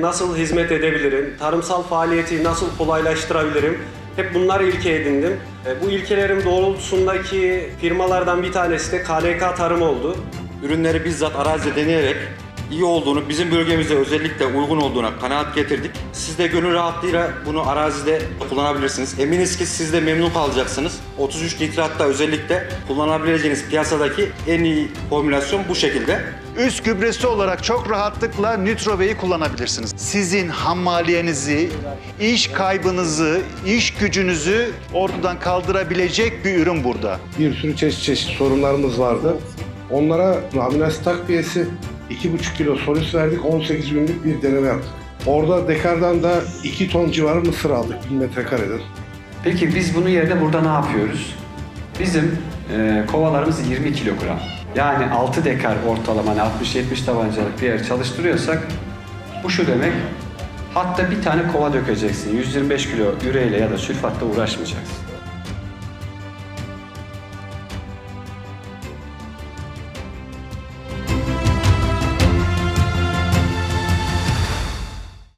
nasıl hizmet edebilirim, tarımsal faaliyeti nasıl kolaylaştırabilirim, hep bunlar ilke edindim. E, Bu ilkelerim doğrultusundaki firmalardan bir tanesi de KLK Tarım oldu. Ürünleri bizzat arazide deneyerek iyi olduğunu, bizim bölgemizde özellikle uygun olduğuna kanaat getirdik. Siz de gönül rahatlığıyla bunu arazide kullanabilirsiniz. Eminiz ki siz de memnun kalacaksınız. 33 nitratta özellikle kullanabileceğiniz piyasadaki en iyi formülasyon bu şekilde. Üst gübresi olarak çok rahatlıkla Nitrove'yi kullanabilirsiniz. Sizin hammaliyenizi, iş kaybınızı, iş gücünüzü ortadan kaldırabilecek bir ürün burada. bir sürü çeşit çeşit sorunlarımız vardı. Onlara amines takviyesi 2,5 kilo solüs verdik, 18 günlük bir deneme yaptık. Orada dekardan da 2 ton civarı mısır aldık 1000 metrekareden. Peki biz bunun yerine burada ne yapıyoruz? Bizim e, kovalarımız 20 kilogram. Yani 6 dekar ortalama hani 60-70 tabancalık bir yer çalıştırıyorsak bu şu demek hatta bir tane kova dökeceksin. 125 kilo üreyle ya da sülfatla uğraşmayacaksın.